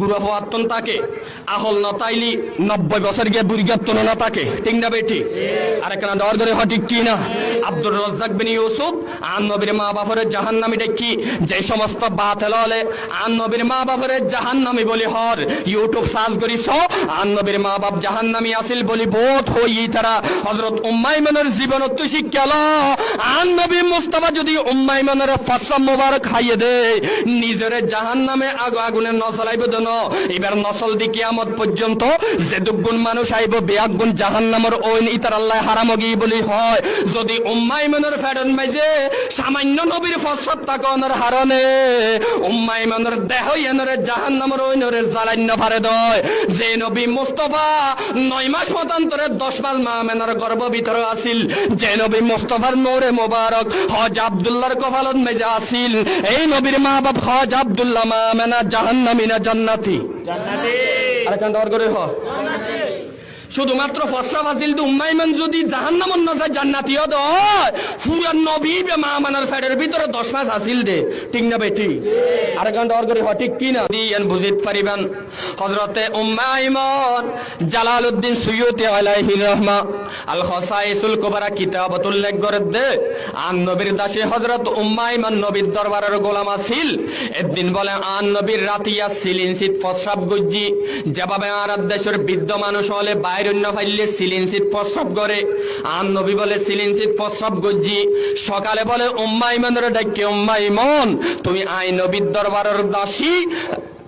গুরু হওয়াত্তন তাকে। আহল নতাইলি তাইলি নব্বই বছর গিয়ে বুড়িগাত্তন না তাকে। ঠিক না বেটি? আর ডর করে হঠিক কি না? আব্দুর রজ্জাক বিন ইউসুফ আন নবীর মা বাপরে জাহান্নামি কি? যে সমস্ত বাতেল হলে আন নবীর মা বাপরে জাহান্নামি বলি হর। ইউটিউব সার্চ করিস আন নবীর মা বাপ জাহান্নামি আসিল বলি বোধ হই তারা। হযরত উম্মাইমানের জীবনত শিক্ষা ল আন নবী মুস্তাফা যদি উম্মাইমানের ফাসা মোবারক খাইয়ে দে নিজের জাহান্নামে আগো আগুনে নসলাইব দেন। এবার নসল দি কিয়ামত পর্যন্ত যে দুগুণ মানুষ আইব বেয়াগুণ জাহান্নামর ওই ইতার আল্লাহ হারাম গি বলি হয়। যদি উম্মাইমানের ফেডন মাইজে সামান্য নবীর ফসত তাকনের হারনে উম্মাইমানের দেহ এনরে জাহান্নামর ওই নরে জ্বালান্য ফারে দয়। যে নবী মুস্তফা নয় মাস মতান্তরে দশ মাস মা মেনার গর্ভ ভিতরে আসিল। যে নবী মুস্তফার নৌরে মোবারক হজ আব্দুল্লাহর কপালত মেজে আসিল। এই নবীর মা বাপ হজ আব্দুল্লাহ মা মেনা জাহান্নামি না জান্নাতি? আরেকখান ডর করে হ। শুধুমাত্র ফসা ফাজিল দু উম্মাইমান যদি জাহান্নামন না যায় জান্নাতিও দয় ফুরা নবী বে মা মানার ভিতরে দশ মাস হাসিল দে। ঠিক না আর করে হঠিক কি না? দিয়ান বুঝিত পারিবেন। হযরতে উম্মাইমান জালালউদ্দিন সুয়ুতি আলাইহি রহমা আল খসাইসুল কুবরা করে দে। আন নবীর দাসে হযরত উম্মাইমান নবীর দরবারের গোলাম আছিল একদিন বলে, আন নবীর রাতিয়া সিলিন সিট ফসরাব গুজ্জি। যেভাবে আর দেশের বৃদ্ধ মানুষ হলে বাইরে অন্য ফাইলে সিলিনসিত প্রসব করে। আর নবী বলে সিলিনসিত প্রসব গজ্জি সকালে বলে, উম্মাইমানের ডাকে, উম্মাইমন, তুমি আই নবীর দরবারের দাসী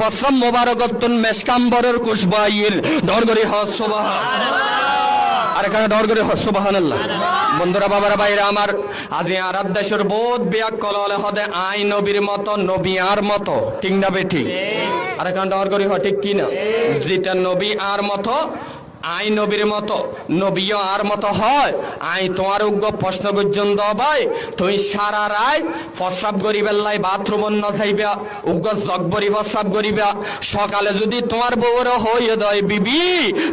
ফসরাব মোবারকতুন মেশকাম্বরের কুশবাইর ডরগরি হস সুবহান। আর এখানে ডরগরি করে সুবাহান বন্ধুরা, বাবারা বাইরে আমার আজি দেশের বোধ বিয়াক কললে হদে আই নবীর মতো, নবী আর মতো। ঠিক না বেঠি আর এখানে ডরগরি হয় ঠিক কিনা যেটা নবী আর মতো আই নবীর মতো, নবীও আর মতো হয়। আই তোমার উগ্র প্রশ্ন পর্যন্ত ভাই তুই সারা রায় প্রস্রাব করিবার লাই, বাথরুম ন যাইবা, উগ্র জগবরি প্রস্রাব করিবা। সকালে যদি তোমার বউর হইয়ে দয় বিবি,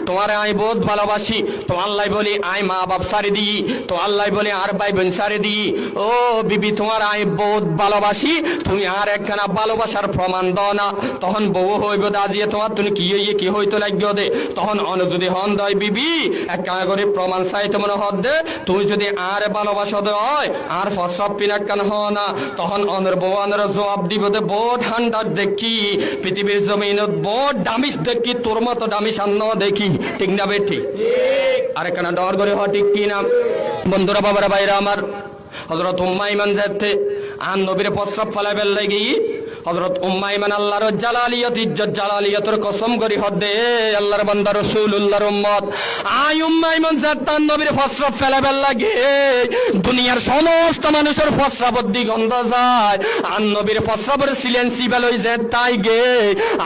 তোমার আই বহুত ভালোবাসি। তোমার লাই বলি, আই মা বাপ সারি দিই তোমার লাই বলি, আর ভাই বোন সারি দিই ও বিবি, তোমার আই বহুত ভালোবাসি, তুমি আর একখানা ভালোবাসার প্রমাণ দাও না। তখন বউ হইব দাজিয়ে তোমার তুমি কি হইয়ে, কি হইতো লাগবে দে? তখন অন যদি হন দয় বিবি, এক কানা করে প্রমাণ চাইতে মনে হদ। দে তুমি যদি আর ভালোবাসা দে হয় আর ফসব কান হ না। তখন অনের অনের জবাব দিব দে বড় ঠান্ডার দেখি, পৃথিবীর জমিনত বড় দামিস দেখি, তোর মতো দামিস আন্ন দেখি। ঠিক না বেঠি? আর এখানে ডর করে হ ঠিক কি না? বন্ধুরা, বাবারা বাইরে আমার হজরত উম্মাইমান যাতে আন নবীর প্রস্রাব ফলাইবার লাগি হজরত উম্মাইমান আল্লাহর জালালিয়ত, ইজ্জত জালালিয়তর কসম করি হদে, আল্লাহর বান্দা রাসূলুল্লাহর উম্মত। আই উম্মাইমান যাতে আন নবীর প্রস্রাব ফেলাবার লাগে। দুনিয়ার সমস্ত মানুষের প্রস্রাবর দিগন্ধ যায়। আন নবীর প্রস্রাবর সিলেন সিবেল হই যে তাই গে।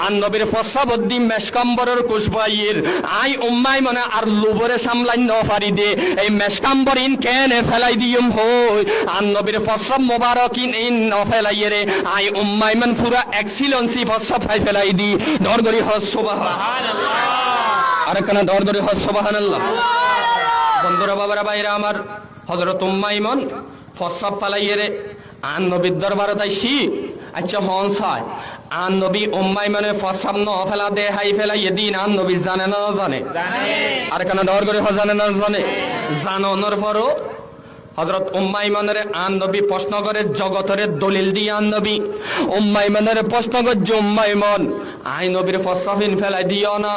আন নবীর প্রস্রাবর দি মেশকাম্বরের কুশবাইয়ের। আই উম্মাই মানে আর লোবরে সামলাই ন পারি দে। এই মেশকাম্বর ইন কেনে ফেলাই দিয়ম হই। আন নবীর প্রস্রাব মোবারক ইন ইন ন ফেলাই রে। আই উম্মাই মান পুরা এক্সিলেন্সি প্রস্রাব ফাই ফেলাই দি। ডর গরি হস সুবহান। আর কেন ডর গরি হস সুবহানাল্লাহ বন্ধুরা বাবারা বাইরে আমার হজরত উম্মাইমন ফসাব ফালাইয়ে রে আন নবীর দরবারে তাইছি আচ্ছা হন সাই আন নবী উম্মাইমনে ফসাব ন ফেলা দে হাই ফেলা এদিন আন নবী জানে না জানে? আর কেন ডর করে হ জানে না জানে। জানানোর পরও হজরত উম্মাইমানের আন নবী প্রশ্ন করে জগতরে দলিল দিয়ে আন নবী। উম্মাইমানের প্রশ্ন করছে উম্মাইমন আই নবীর ফসাফিন ফেলাই দিও না।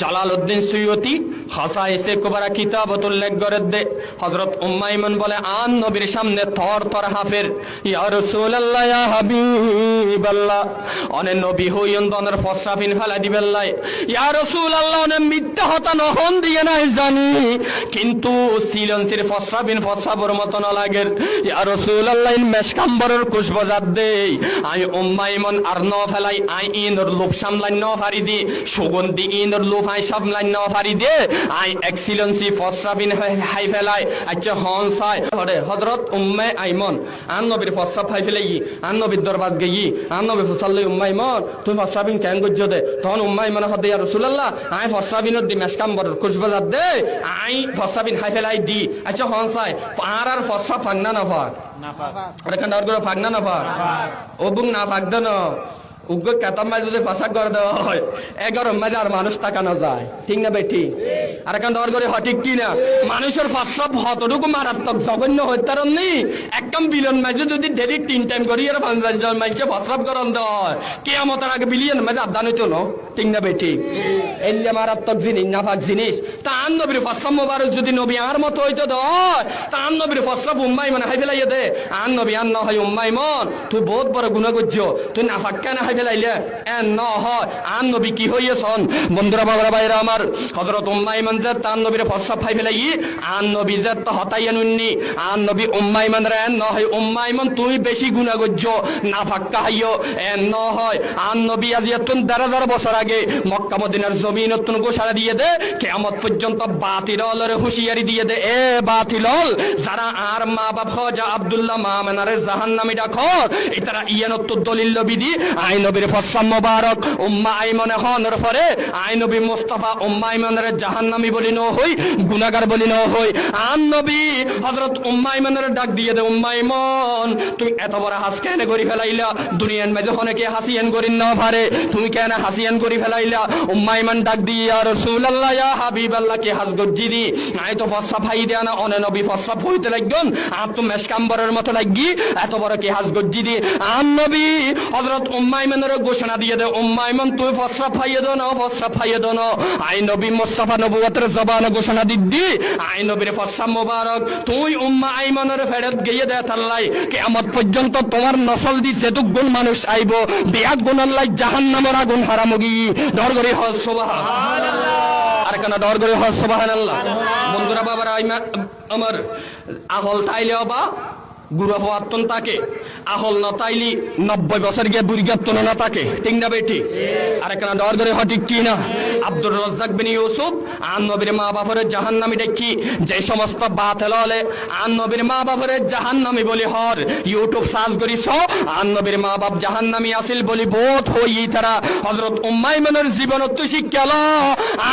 জালাল উদ্দিন সুয়তি হাসা এসে কোবারা কিতাবত উল্লেখ করে দে। হজরত উম্মাইমন বলে, আন নবীর সামনে থর থর হাফের। ইয়া রাসূলুল্লাহ, ইয়া হাবিবাল্লাহ। অনে নবী হইন দনের ফসাফিন ফেলাই দিবেল্লাই ইয়া রাসূলুল্লাহ মিথ্যা হতা নহন নাই জানি। কিন্তু সিলনসির ফসাফিন ফসাবর মতন লাগে। ইয়া রাসূলুল্লাহ, ইন মেশকাম্বরের কুশ বাজার দেই আই উম্মাইমন আর ন আই ইন লোভ সামলান ন ফারি দি সুগন্ধি ইনর লোফাই সামলান ন ফারি দে আই এক্সিলেন্সি ফসরাবিন হাই ফেলাই আচ্ছা হন সাই। হরে হযরত উম্মে আইমন। আন নবীর ফসরাব হাই ফেলাই আন নবীর দরবার গেই। আন নবী ফসাল্লাই উম্মে আইমন। তুই ফসরাবিন কেন গজ্জ দে? তখন উম্মে আইমন হদে ইয়া রাসূলুল্লাহ আই ফসরাবিনত দি মেসকাম বড় কুশবাজার দে। আই ফসরাবিন হাই ফেলাই দি। আচ্ছা হন সাই। আর আর ফসরাব ফাংনা না ফাক আরে কান্ড আর ফাগনা না ফাক ও বুক না। ফাক দেন উগ্র কেতাম মাঝে যদি ফাঁসা করে দেওয়া হয়, এগারো মাঝে আর মানুষ তাকানো যায়। ঠিক না বেঠি? আর এখন ডর করে হয় কি না? মানুষের ফাঁসা হতটুকু মারাত্মক, জঘন্য হত্যারণ নেই। একদম বিলন মাঝে যদি ডেলি তিন টাইম করি, আর পাঁচজন মাঝে ফাঁসরাপ করান দেওয়া হয়, কেয়ামতের আগে বিলিয়ন মাঝে আদান হইতো ঠিক না বেঠি এলিয়া মারাত্মক জিনিস নাফাক জিনিস। তা আন নবীর মোবারক যদি নবী আর মতো হইতো তা আন নবীর উম্মাই মানে হাই ফেলাইয়ে দে। আন নবী আন উম্মাই মন। তুই বহুত বড় তুই নাফাক কেন হাই ফেলাইলে? এন ন হয়। আন নবী কি বন্ধুরা, বাবারা বাইরা আমার হজরত উম্মাই মান যে তান নবীর ফসা ফাই ফেলাই আন নবী যে তো হতাইয়া নুননি। আন নবী উম্মাই মান রে এন ন হয় উম্মাই মান, তুই বেশি গুণা করছ নাফাক কাহাইও এন ন হয়। আন নবী আজি এতুন দেড় হাজার বছর আগে মক্কা মদিনার জমিন তুন গোসারা দিয়ে দে কেমত পর্যন্ত বাতিলর হুঁশিয়ারি দিয়ে দে। এ বাতিলল, যারা আর মা বাপ যা আব্দুল্লাহ মা মেনারে জাহান নামি ডাকো, এতারা ইয়ানত দলিল বিধি আই নবীর ফসাম মোবারক, উম্মা আইমনে হনর পরে আই নবী মুস্তাফা, উম্মা আইমনের জাহান্নামী বলি ন হই, গুনাহগার বলি ন হই। আন নবী, হযরত উম্মা আইমনের ডাক দিয়ে দে, উম্মা আইমন, তুমি এত বড় হাস কেন করি ফেলাইলা, দুনিয়ার মাঝে অনেকে হাসিয়ান করি না পারে, তুমি কেন হাসিয়ান করি ফেলাইলা উম্মা আইমান ডাক দিয়ে, ইয়া রাসূলুল্লাহ, ইয়া দি আই তো ফাই দেয়া না, অনে নবী আর তো মেশকাম্বরের মতো লাগি এত বড় দি নবী, হযরত উম্মা আইমানের ঘোষণা দিয়ে দে উম্মা আইমান তুই ফসা ফাইয়ে দো না ফসা ফাইয়ে দো না। আই নবী, মুস্তাফা নবুয়তের জবান ঘোষণা দিদ্দি আই নবীর মোবারক, তুই উম্মা আইমানের ফেরত গিয়ে দে তাল্লাই, কিয়ামত পর্যন্ত তোমার নসল দি যেতুক গুণ মানুষ আইব বিয়াক গুণ আল্লাহ জাহান্নামের আগুন হারামগি। ডর করে হজ সোবাহ আর কেন ডর করে হজ সুবহানাল্লাহ? বন্ধুরা বাবার আমার আহল তাইলে অবা হওয়াত্তন তাকে। আহল ন তাইলি নব্বই বছর গিয়ে না তাকে। ঠিক না বেটি? আর হঠিক কি না? আব্দুর রজ্জাক বিন ইউসুফ, আন নবীর মা বাপরে জাহান্নামি দেখি। যে সমস্ত হলে আন নবীর মা বাপরে জাহান্নামি বলি হর। ইউটিউব সার্চ করিস, আন নবীর মা বাপ জাহান্নামি আসিল বলি বোধ হই তারা। হজরত উম্মাইমানের জীবন তো শিক্ষাল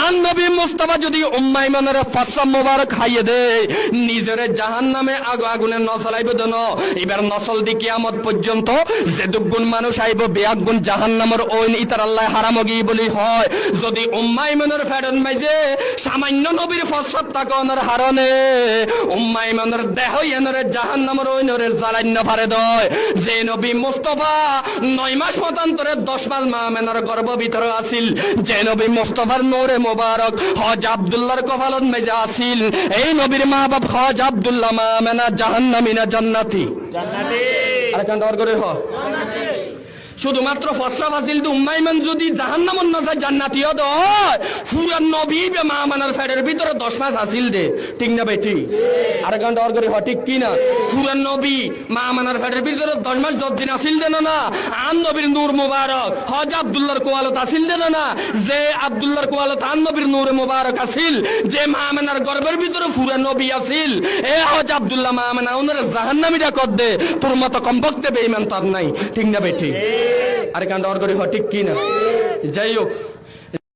আন নবী মুস্তাফা যদি উম্মাইমানের ফাঁসা মোবারক খাইয়ে দে, নিজের জাহান্নামে আগো আগুনের নসলাইব দেন এবার নসল দি কিয়ামত পর্যন্ত যে দুগুণ মানুষ আইব, বেয়াক গুণ জাহান্নামের ওই ইতার আল্লাহ বলি হয়। যদি উম্মাইমানের ফেরন মাইজে, সামান্য নবীর উম্মাইমানের দেহ এনরে জাহান্নামের ওই নরের জ্বালান্য দয়। যে নবী মুস্তফা নয় মাস মতান্তরে দশ মাস মেনার ভিতরে আসিল। যে নবী মুস্তফার নোরে মোবারক হজ মেজা আসিল। এই নবীর মা বাপ হজ আব্দুল্লাহ মা মেনা জাহান্নামি না জান্নাতি। আরে কান্ড করে হ শুধুমাত্র ফসরা ফাসিল তো উম্মাইমান যদি জাহান্নামন না যায় জান্নাতিও দয় ফুরান নবী বে মা মানার ফেরের ভিতরে দশ মাস হাসিল দে। ঠিক না বেটি আর গান ডর করে ঠিক কি না? ফুরান নবী মা মানার ফেরের ভিতরে দশ মাস দশ দিন আসিল দেন না আন নবীর নূর মুবারক, হজ আব্দুল্লাহর কোয়ালত আসিল দেন না যে আব্দুল্লাহর কোয়ালত আন নবীর নূর মুবারক আসিল যে মা মানার গর্ভের ভিতরে ফুরান নবী আসিল এ হজ আব্দুল্লাহ মা মানা ওনার জাহান্নামীরা কর দে, তোর মতো কমপক্ষে বেইমান তার নাই। ঠিক না বেটি আরে কান্ড অর করে হ ঠিক কি না যাই হোক